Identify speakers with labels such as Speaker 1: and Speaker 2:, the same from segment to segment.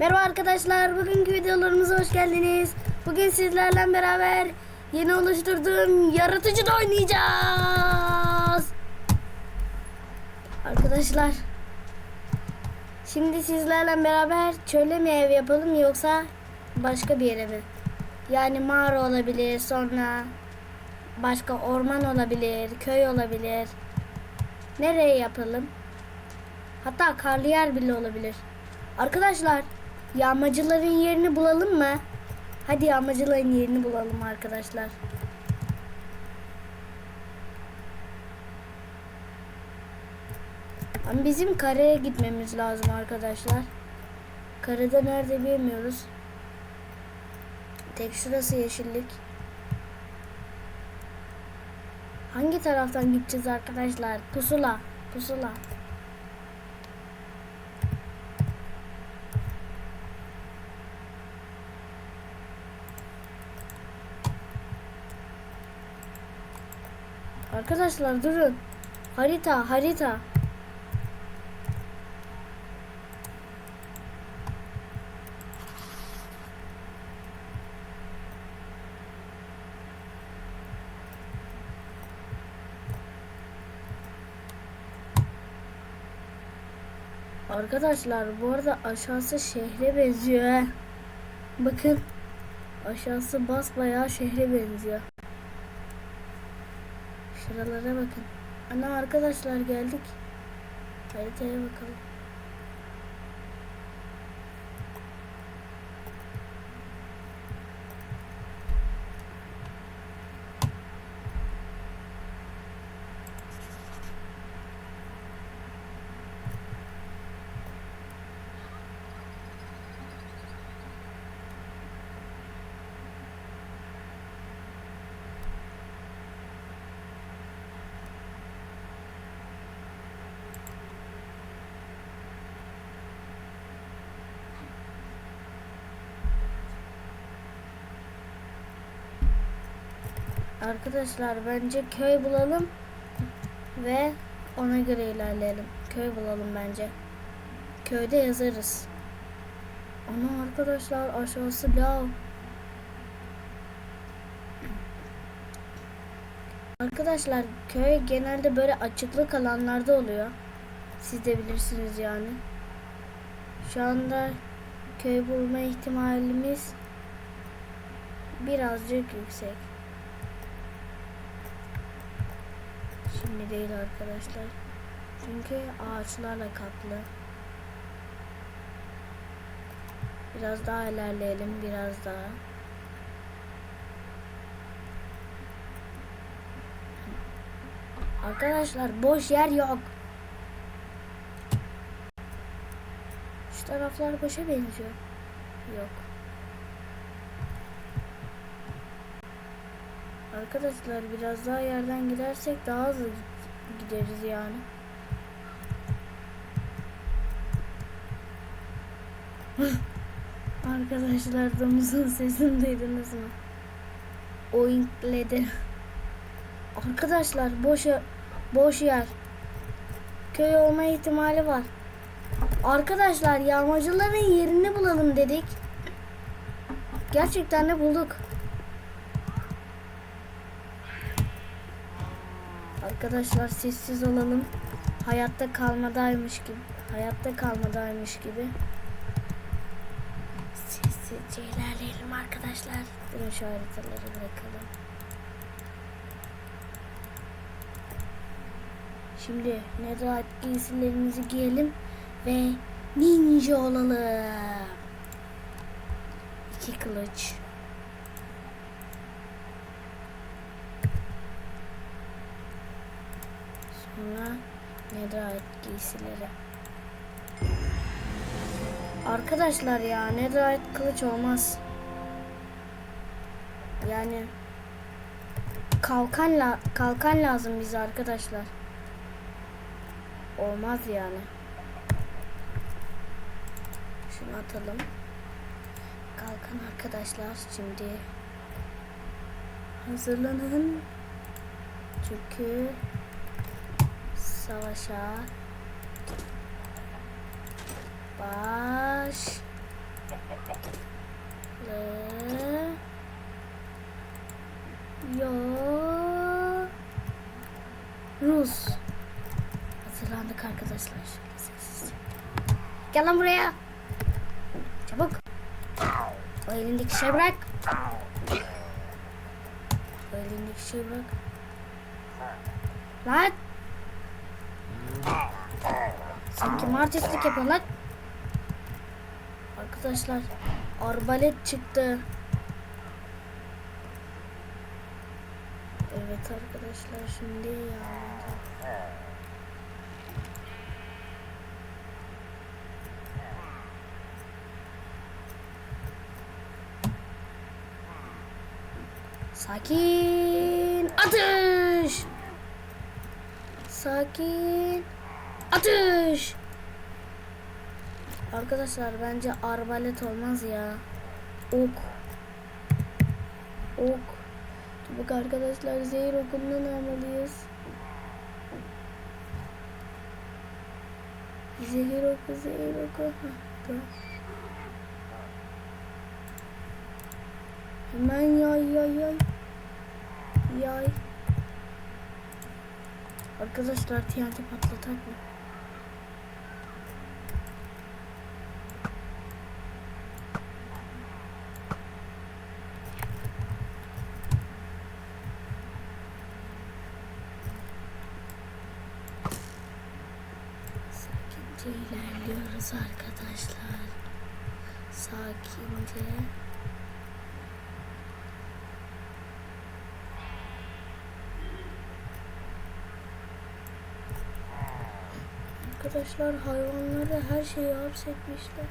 Speaker 1: Merhaba arkadaşlar, bugünkü videolarımıza hoş geldiniz. Bugün sizlerle beraber yeni oluşturduğum yaratıcıda oynayacağız. Arkadaşlar, şimdi sizlerle beraber çöle mi ev yapalım yoksa başka bir yere mi? Yani mağara olabilir, sonra başka orman olabilir, köy olabilir. Nereye yapalım? Hatta karlı yer bile olabilir. Arkadaşlar yağmacıların yerini bulalım mı? Hadi yağmacıların yerini bulalım arkadaşlar. Ama bizim kareye gitmemiz lazım arkadaşlar. Karada nerede bilmiyoruz. Tek şurası yeşillik. Hangi taraftan gideceğiz arkadaşlar? Pusula. Pusula. Arkadaşlar durun. Harita, harita. Arkadaşlar bu arada aşağısı şehre benziyor. he. Bakın. Aşağısı basbayağı şehre benziyor. Şuralara bakın. Ana arkadaşlar geldik. Haritaya bakalım. Arkadaşlar bence köy bulalım ve ona göre ilerleyelim. Köy bulalım bence. Köyde yazarız. Ana arkadaşlar aşağısı lav. Arkadaşlar köy genelde böyle açıklık alanlarda oluyor. Siz de bilirsiniz yani. Şu anda köy bulma ihtimalimiz birazcık yüksek. Şimdi değil arkadaşlar. Çünkü ağaçlarla kaplı. Biraz daha ilerleyelim biraz daha. Arkadaşlar boş yer yok. Şu taraflar boşa benziyor. Yok. Arkadaşlar biraz daha yerden gidersek daha hızlı gideriz yani. Arkadaşlar domuzun sesini duydunuz mu? Oinkledi. Arkadaşlar boş boş yer. Köy olma ihtimali var. Arkadaşlar yağmacıların yerini bulalım dedik. Gerçekten de bulduk. Arkadaşlar sessiz olalım. Hayatta kalmadaymış gibi. Hayatta kalmadaymış gibi. Sessizce ilerleyelim arkadaşlar. Durun şu haritaları bırakalım. Şimdi Netherite giysilerimizi giyelim ve ninja olalım. İki kılıç. Sonra Netherite giysileri. Arkadaşlar ya Netherite kılıç olmaz. Yani kalkan la kalkan lazım bize arkadaşlar. Olmaz yani. Şunu atalım. Kalkan arkadaşlar şimdi hazırlanın. Çünkü savaşa. Baş. Le, yo. Rus. Hazırlandık arkadaşlar. Gel lan buraya. Çabuk. O elindeki şey bırak. O elindeki şey bırak. Lan. Sen kim artistlik yapıyorsun lan? Arkadaşlar arbalet çıktı. Evet arkadaşlar şimdi ya. Sakin. Atış. Sakin. Atış. Arkadaşlar bence arbalet olmaz ya. Ok. Ok. Bak arkadaşlar zehir okundan almalıyız. Zehir oku, zehir oku. Hah. Hemen yay yay yay. Yay. Arkadaşlar TNT patlatak mı? Arkadaşlar hayvanları her şeyi hapsetmişler.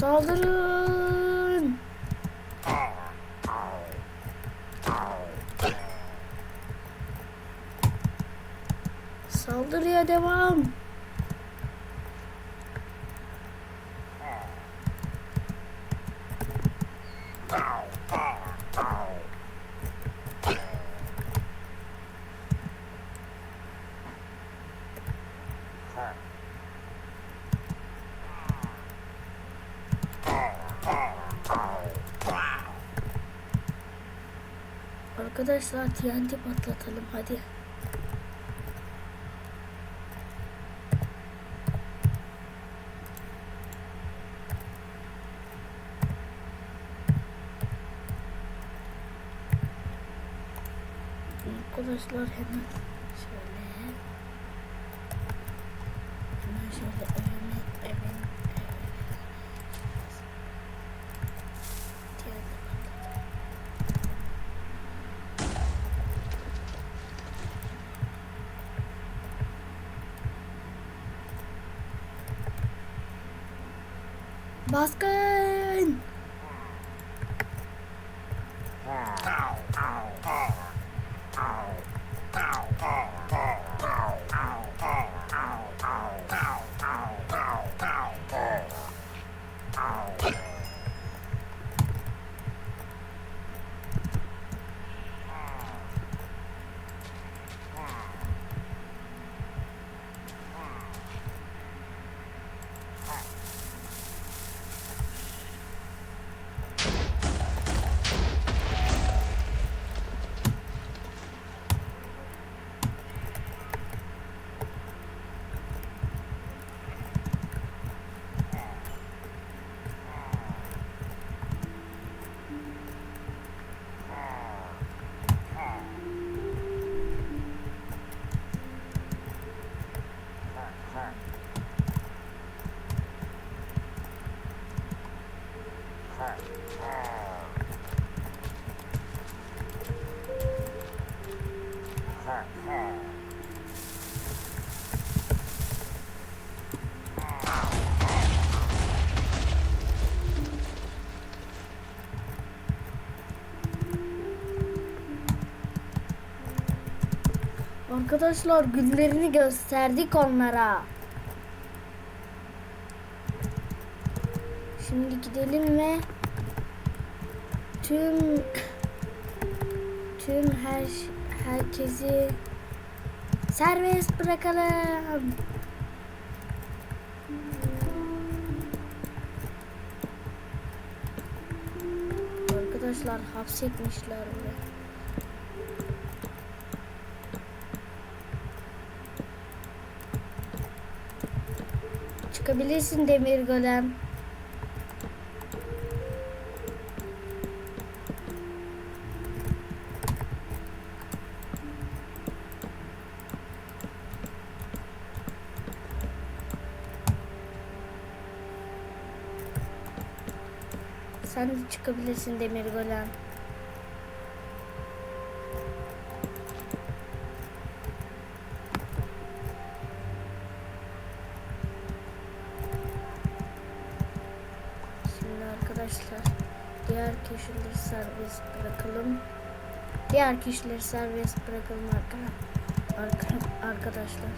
Speaker 1: Saldırın! Saldırıya devam. Arkadaşlar TNT patlatalım hadi. Arkadaşlar hemen Oscar Arkadaşlar günlerini gösterdik onlara. Şimdi gidelim ve tüm tüm her herkesi serbest bırakalım. Arkadaşlar hapsetmişler buraya. Çıkabilirsin demir golem. Çıkabilirsin demir golem. Şimdi arkadaşlar diğer kişileri serbest bırakalım. Diğer kişileri serbest bırakalım arka- arka- arkadaşlar.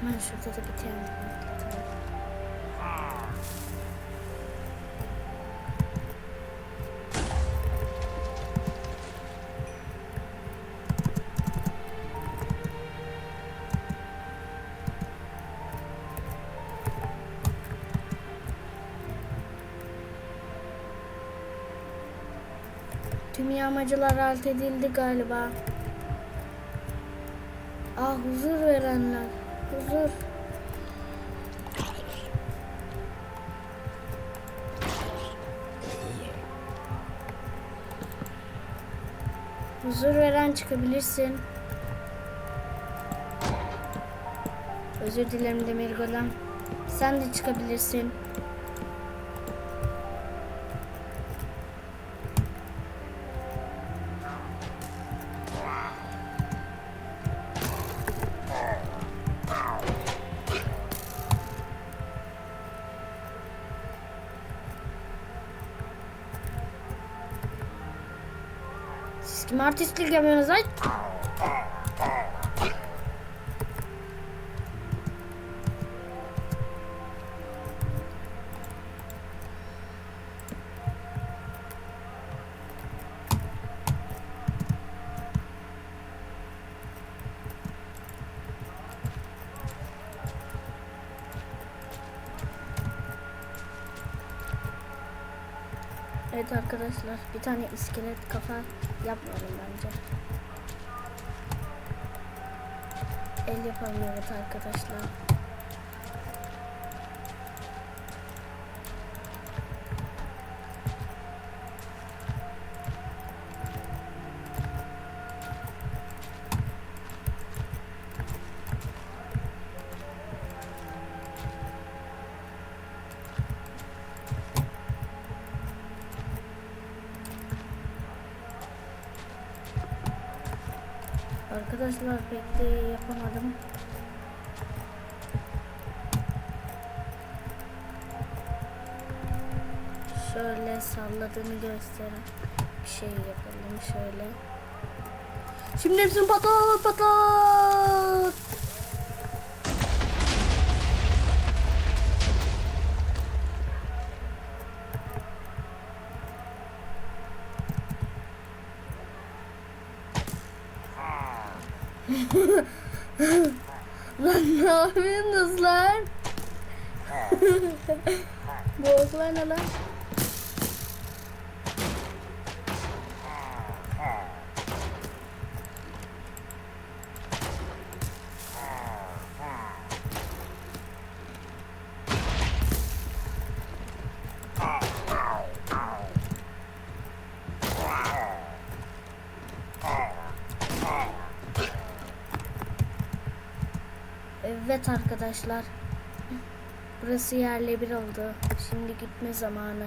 Speaker 1: Hemen şurada da bir Tüm yağmacılar alt edildi galiba. Ah huzur verenler. Huzur. Huzur veren çıkabilirsin. Özür dilerim Demir Golem. Sen de çıkabilirsin. Artistlik yapıyorsunuz lan? Evet arkadaşlar bir tane iskelet kafa yapmayalım bence. El yapalım evet arkadaşlar. Arkadaşlar bekle yapamadım. Şöyle salladığını gösteren bir şey yapalım şöyle. Şimdi hepsini patlat patlat. Lan ne yapıyorsunuz lan? Bu oklar ne lan? Evet arkadaşlar. Burası yerle bir oldu. Şimdi gitme zamanı.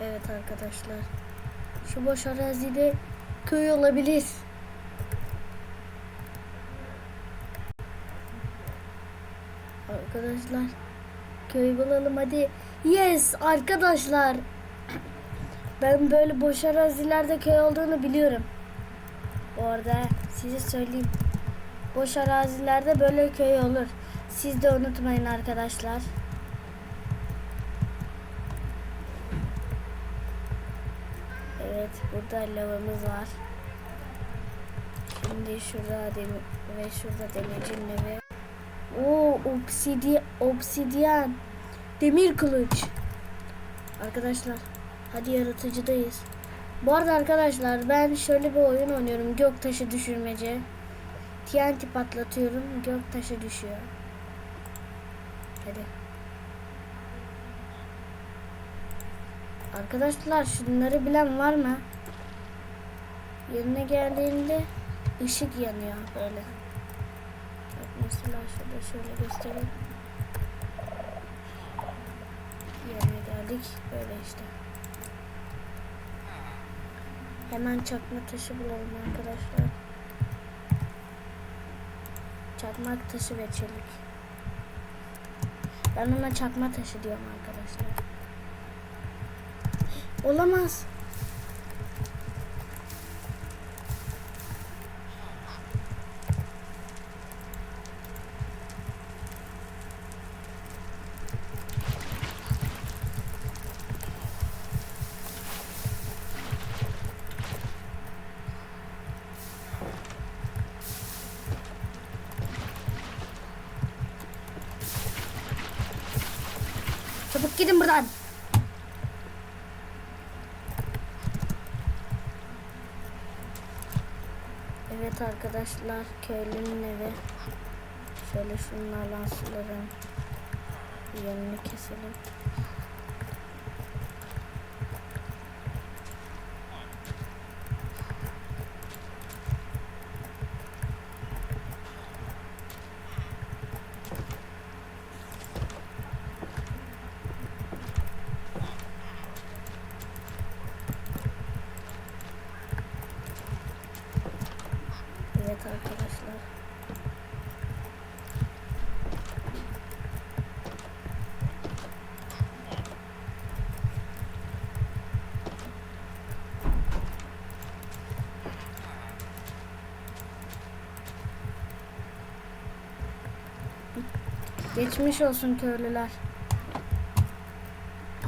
Speaker 1: Evet arkadaşlar. Şu boş arazide köy olabilir. Arkadaşlar köy bulalım hadi. Yes arkadaşlar. Ben böyle boş arazilerde köy olduğunu biliyorum. Bu arada size söyleyeyim. Boş arazilerde böyle köy olur. Siz de unutmayın arkadaşlar. Evet burada lavamız var. Şimdi şurada demir ve şurada demircinin evi. Oo obsidiyen, obsidiyen. Demir kılıç. Arkadaşlar hadi yaratıcıdayız. Bu arada arkadaşlar ben şöyle bir oyun oynuyorum. Göktaşı düşürmece. TNT patlatıyorum. Göktaşı düşüyor. Hadi. Arkadaşlar şunları bilen var mı? Yerine geldiğinde ışık yanıyor böyle. Bak mesela şurada şöyle göstereyim. Yerine geldik. Böyle işte. Hemen çakma taşı bulalım arkadaşlar. Çakmak taşı ve çelik. Ben ona çakma taşı diyorum arkadaşlar. Olamaz. Çabuk gidin buradan. Evet arkadaşlar köylünün evi. Şöyle şunlarla suların yanını keselim. Evet arkadaşlar. Geçmiş olsun köylüler.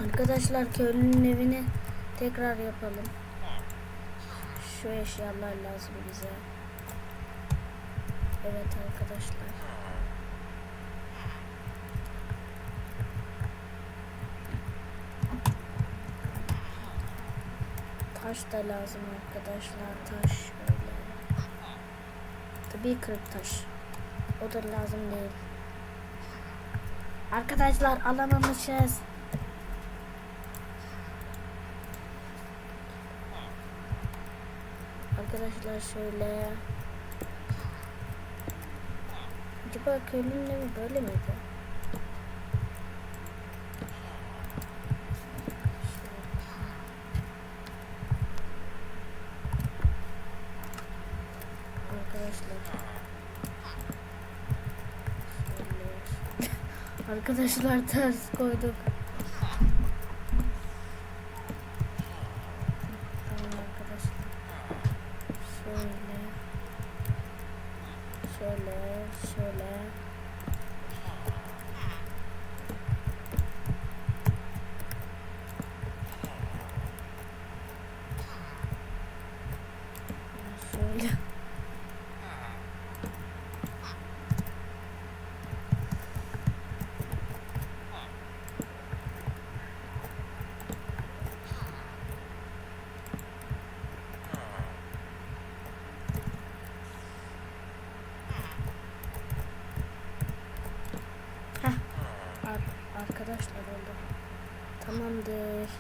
Speaker 1: Arkadaşlar köylünün evini tekrar yapalım. Şu eşyalar lazım bize. Evet arkadaşlar. Taş da lazım arkadaşlar. Taş öyle. Tabii kırık taş. O da lazım değil. Arkadaşlar alamamışız. Arkadaşlar şöyle Acaba köylünün evi böyle miydi? Arkadaşlar. Şöyle. Arkadaşlar ters koyduk. Tamamdır.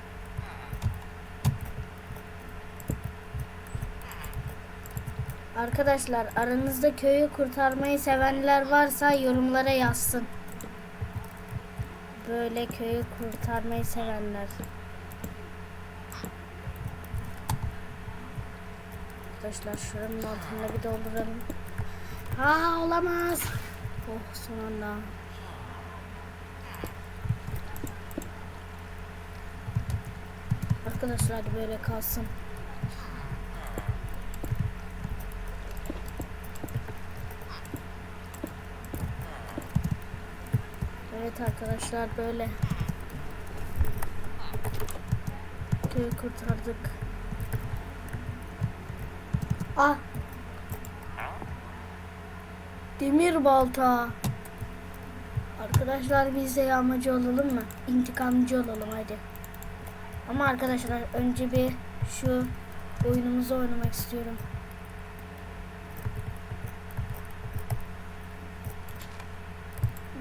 Speaker 1: Arkadaşlar aranızda köyü kurtarmayı sevenler varsa yorumlara yazsın. Böyle köyü kurtarmayı sevenler. Arkadaşlar şuranın altında bir dolduralım. Ha olamaz. Oh son. Arkadaşlar böyle kalsın. Evet arkadaşlar böyle. Köyü kurtardık. Ah. Demir balta. Arkadaşlar biz de yağmacı olalım mı? İntikamcı olalım hadi. Ama arkadaşlar önce bir şu oyunumuzu oynamak istiyorum.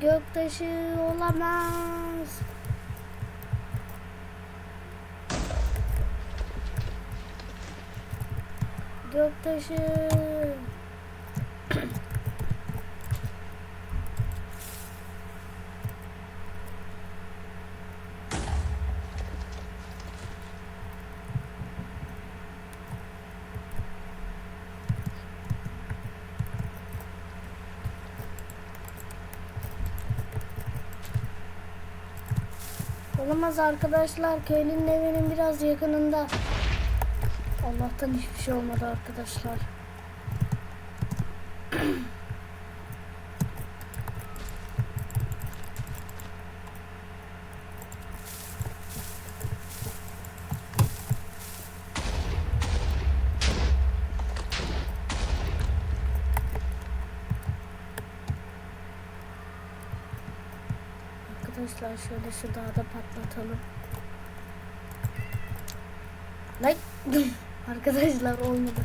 Speaker 1: Göktaşı olamaz. Göktaşı. Olamaz arkadaşlar. Köylünün evinin biraz yakınında. Allah'tan hiçbir şey olmadı arkadaşlar. Arkadaşlar şöyle şu dağda patlatalım. Like Arkadaşlar olmadı.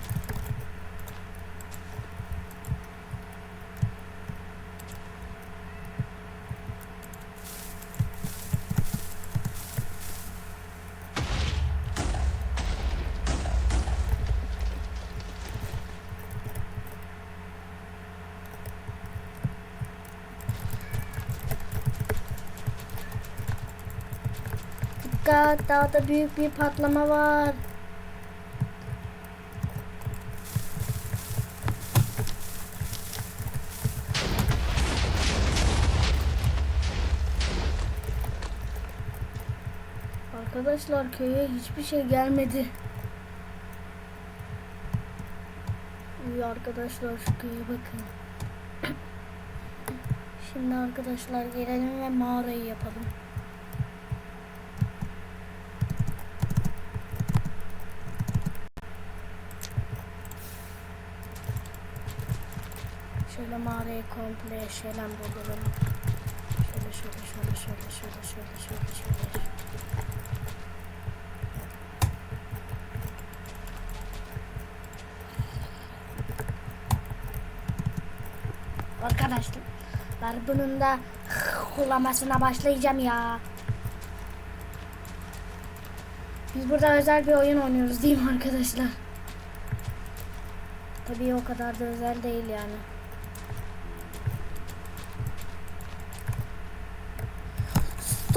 Speaker 1: Dikkat dağda büyük bir patlama var. Arkadaşlar köye hiçbir şey gelmedi. İyi arkadaşlar şu köye bakın. Şimdi arkadaşlar gelelim ve mağarayı yapalım. Şöyle mağarayı komple şeyden bulalım. Şöyle şöyle şöyle şöyle şöyle şöyle şöyle şöyle. Arkadaşlar bunun da kulamasına başlayacağım ya. Biz burada özel bir oyun oynuyoruz değil mi arkadaşlar? Tabii o kadar da özel değil yani.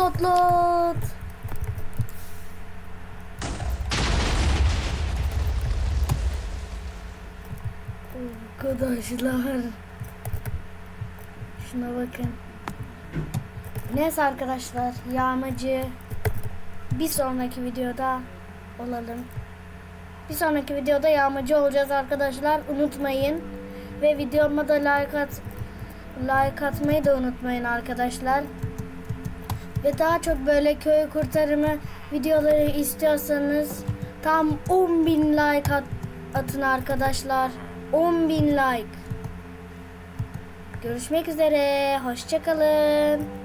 Speaker 1: Stotlot. Arkadaşlar. Şuna bakın. Neyse arkadaşlar yağmacı bir sonraki videoda olalım. Bir sonraki videoda yağmacı olacağız arkadaşlar. Unutmayın. Ve videoma da like at like atmayı da unutmayın arkadaşlar. Ve daha çok böyle köy kurtarımı videoları istiyorsanız tam 10.000 like at, atın arkadaşlar. 10.000 like. Görüşmek üzere. Hoşçakalın.